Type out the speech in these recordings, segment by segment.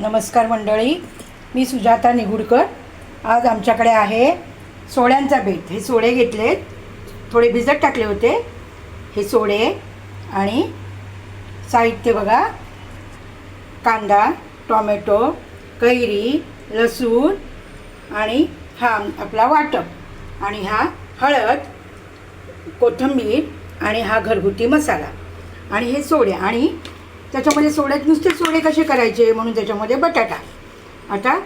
नमस्कार मंडळी मी सुजाता निगुडकर. आज आमच्याकडे आहे सोड्यांचा बेत. हे सोडे घेतलेत. थोडे भिजत टाकले होते. हे सोडे आणि साहित्य बघा. कांदा टॉमॅटो कैरी लसूण आणि हा आपला वाटप. आणि हा हळद कोथिंबीर आणि हा घरगुती मसाला. आणि हे सोडे. आणि त्याच्यामध्ये सोड्यात नुसते सोडे कसे करायचे म्हणून त्याच्यामध्ये बटाटा. आता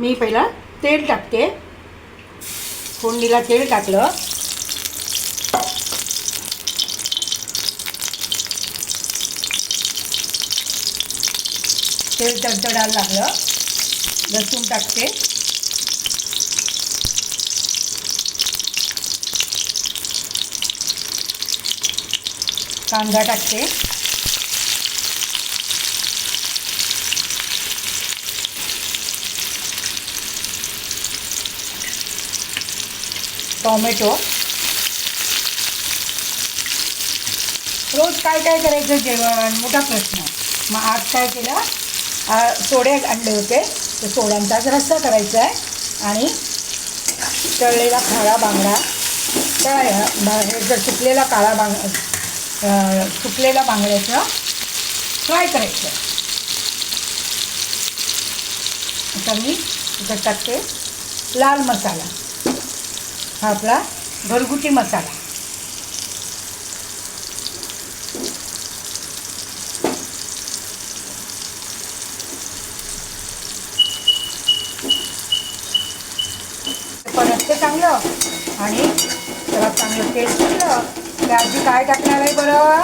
मी पहिला तेल टाकते. फोडणीला तेल टाकलं. तेल तडतडायला लागलं. लसूण टाकते. कांदा टाकते. टॉमॅटो. रोज काय काय करायचं जेवण? मोठा प्रश्न. मग आज काय केलं? सोडे आणले होते. तर सोड्यांचाच रस्सा करायचा आहे आणि तळलेला काळा बांगडा. तळा जर सुकलेला काळा बांग सुकलेला बांगड्याचं फ्राय करायचं? आता मी इथं टाकते लाल मसाला. हा आपला घरगुती मसाला. परतते चांगलं आणि त्याला चांगलं तेल सुटलं तर आजी काय टाकणार आहे बरं?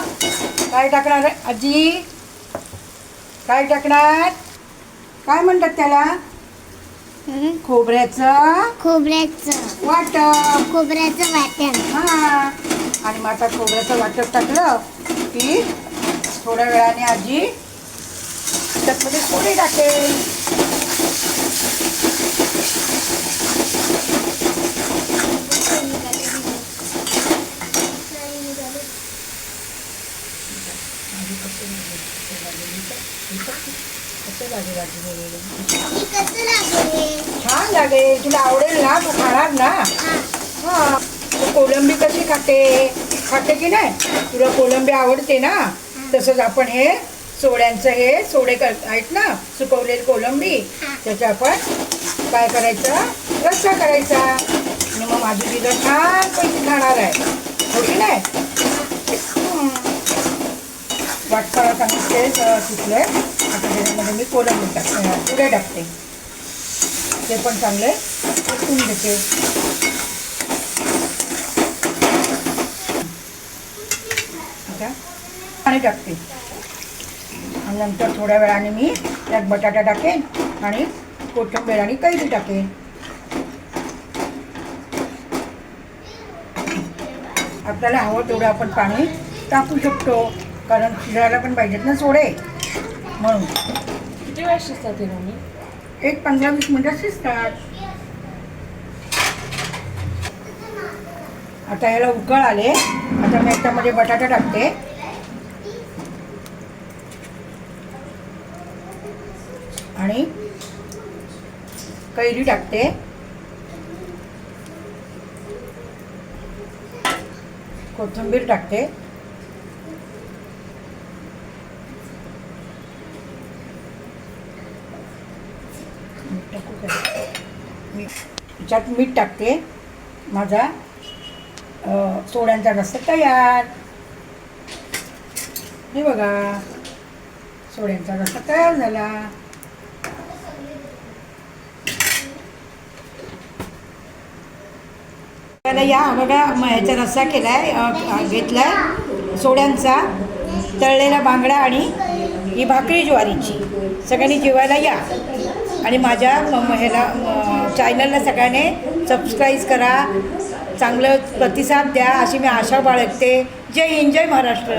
काय टाकणार आहे? आजी? काय टाकणार? काय म्हणतात त्याला? खोबऱ्याचं. खोबऱ्याचं. वाटप खोबऱ्याचं वाटण. हा. आणि मग आता खोबऱ्याचं वाटप टाकलं की थोड्या वेळाने आजी त्याच्यामध्ये सोडे टाकेल. कसं लागेल छान लागेल. तुला आवडेल ना? तू खाणार ना? हा. तू कोलंबी कशी खाते? खाते की नाही? तुला कोलंबी आवडते ना? तसंच आपण हे सोड्यांचं हे सोडे कर आहेत ना? सुकवलेली कोलंबी. त्याचं आपण काय करायचं? रस्सा करायचा. आणि मग माझी तिथं छान पैसे खाणार आहे. हो की नाही. वाटकाला चांगलं तेल सुटलं आता त्याच्यामध्ये मी कोलंबी टाकते पुढे टाकते ते पण चांगले उठून देते आता पाणी टाकते आणि नंतर थोड्या वेळाने मी त्यात बटाटा टाकेन आणि कोथिंबीर आणि कैरी टाकेन आपल्याला हवं तेवढं आपण पाणी टाकू शकतो. कारण शिजायला पण पाहिजेत ना सोडे म्हणून. किती वेळ शिजतात हे मम्मी? एक पंधरा वीस मिनटं शिजतात. आता याला उकळ आले. आता मी याच्यामध्ये बटाटा टाकते. आणि कैरी टाकते. कोथिंबीर टाकते. टाकू का? मीठ त्याच्यात मीठ टाकते. माझा सोड्यांचा रस्सा तयार. हे बघा. सोड्यांचा रस्सा तयार झाला. या बघा ह्याचा रस्सा केलाय घेतलाय. सोड्यांचा तळलेला बांगडा आणि ही भाकरी ज्वारीची. सगळ्यांनी जेवायला या. आणि माझ्या म- ह्याला चॅनलला सगळ्याने सबस्क्राईब करा. चांगलं प्रतिसाद द्या अशी मी आशा बाळगते. जय हिंद जय महाराष्ट्र.